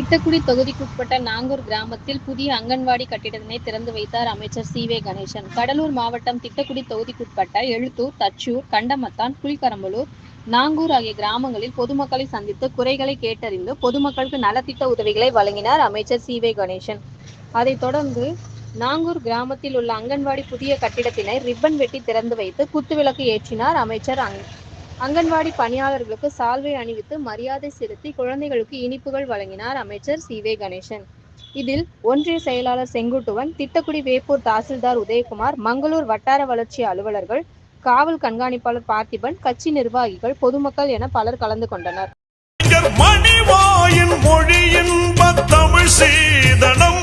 திட்டக்குடி தொகுதிக்குட்பட்ட நாங்கூர் கிராமத்தில் புதிய அங்கன்வாடி கட்டிடத்தினை திறந்து வைத்தார் அமைச்சர் சி வே கணேசன். கடலூர் மாவட்டம் திட்டக்குடி தொகுதிக்குட்பட்ட எழுத்தூர் தச்சூர் கண்டமத்தான் புலிக்கரம்பலூர் நாங்கூர் ஆகிய கிராமங்களில் பொதுமக்களை சந்தித்து குறைகளை கேட்டறிந்து பொதுமக்களுக்கு நலத்திட்ட உதவிகளை வழங்கினார் அமைச்சர் சி வே கணேசன். அதைத் தொடர்ந்து நாங்கூர் கிராமத்தில் உள்ள அங்கன்வாடி புதிய கட்டிடத்தினை ரிப்பன் வெட்டி திறந்து வைத்து குத்துவிளக்கு ஏற்றினார் அமைச்சர் அங்கன்வாடி பணியாளர்களுக்கு சால்வை அணிவித்து மரியாதை செலுத்தி குழந்தைகளுக்கு இனிப்புகள் வழங்கினார் அமைச்சர் சி வே கணேசன். இதில் ஒன்றிய செயலாளர் செங்குட்டுவன் திட்டக்குடி வேப்பூர் தாசில்தார் உதயகுமார் மங்களூர் வட்டார வளர்ச்சி அலுவலர்கள் காவல் கண்காணிப்பாளர் பார்த்திபன் கட்சி நிர்வாகிகள் பொதுமக்கள் என பலர் கலந்து கொண்டனர். கலைஞர் மணிவாயின் மொழியின் தமிழ் சீதனம்.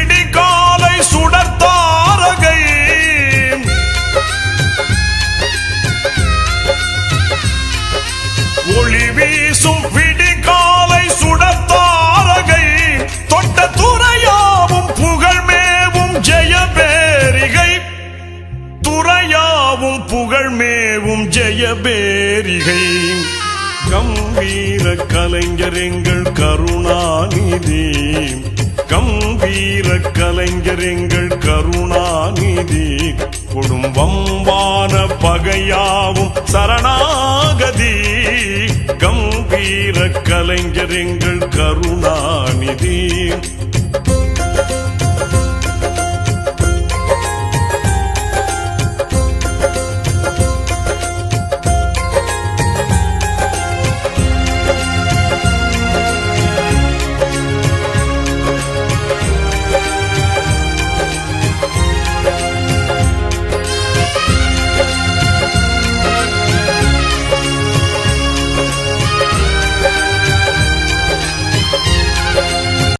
புகழ்மேவும் ஜெயபேரிகை கம்பீர கலைஞர் எங்கள் கருணாநிதி. கம்பீர கலைஞர் எங்கள் கருணாநிதி. குடும்பம்பான பகையாவும் சரணாகதி. கம்பீர கலைஞர் எங்கள் கருணாநிதி.